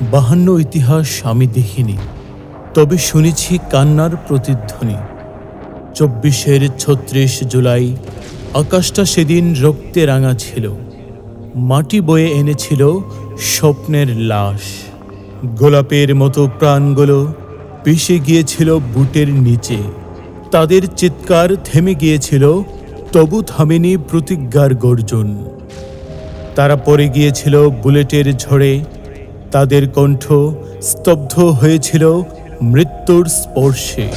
বাহান্ন ইতিহাস আমি দেখিনি, তবে শুনেছি কান্নার প্রতিধ্বনি। চব্বিশের ছত্রিশ জুলাই, আকাশটা সেদিন রক্তে রাঙা ছিল, মাটি বয়ে এনেছিল স্বপ্নের লাশ। গোলাপের মতো প্রাণগুলো পিষে গিয়েছিল বুটের নিচে, তাদের চিৎকার থেমে গিয়েছিল, তবু থামেনি প্রতিজ্ঞার গর্জন। তারা পড়ে গিয়েছিল বুলেটের ঝড়ে তাদের কণ্ঠ স্তব্ধ হয়েছিল মৃত্যুর স্পর্শে।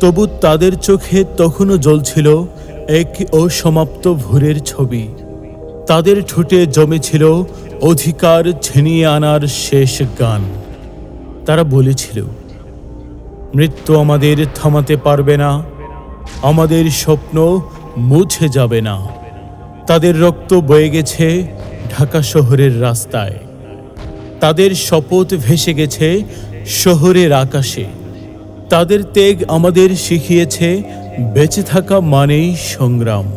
তবু তাদের চোখে তখনও জ্বলছিল এক অসমাপ্ত ভোরের ছবি। তাদের ঠোঁটে জমেছিল অধিকার ছিনিয়ে আনার শেষ গান। তারা বলেছিল, মৃত্যু আমাদের থামাতে পারবে না, আমাদের স্বপ্ন মুছে যাবে না। তাদের রক্ত বয়ে গেছে ঢাকা শহরের রাস্তায়। তাদের শপথ ভেসে গেছে শহরের আকাশে। তাদের তেগ আমাদের শিখিয়েছে, বেঁচে থাকা মানেই সংগ্রাম।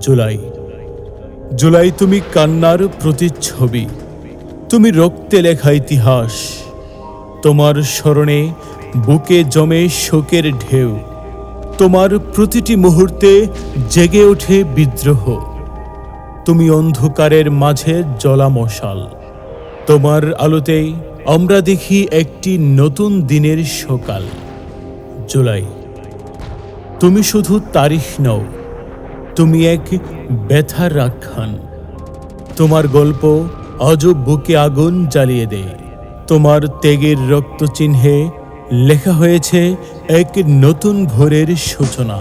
জুলাই। জুলাই, তুমি কান্নার প্রতিচ্ছবি। তুমি রক্তে লেখা ইতিহাস। তোমার স্মরণে বুকে জমে শোকের ঢেউ। তোমার প্রতিটি মুহূর্তে জেগে ওঠে বিদ্রোহ। তুমি অন্ধকারের মাঝে জ্বলা মশাল তোমার আলোতেই আমরা দেখি একটি নতুন দিনের সকাল, জুলাই। তুমি শুধু তারিখ নও, তুমি এক ব্যথার রাখান তোমার গল্প আজও বুকে আগুন জ্বালিয়ে দেয়। তোমার ত্যাগের রক্ত চিহ্নে লেখা হয়েছে এক নতুন ভোরের সূচনা।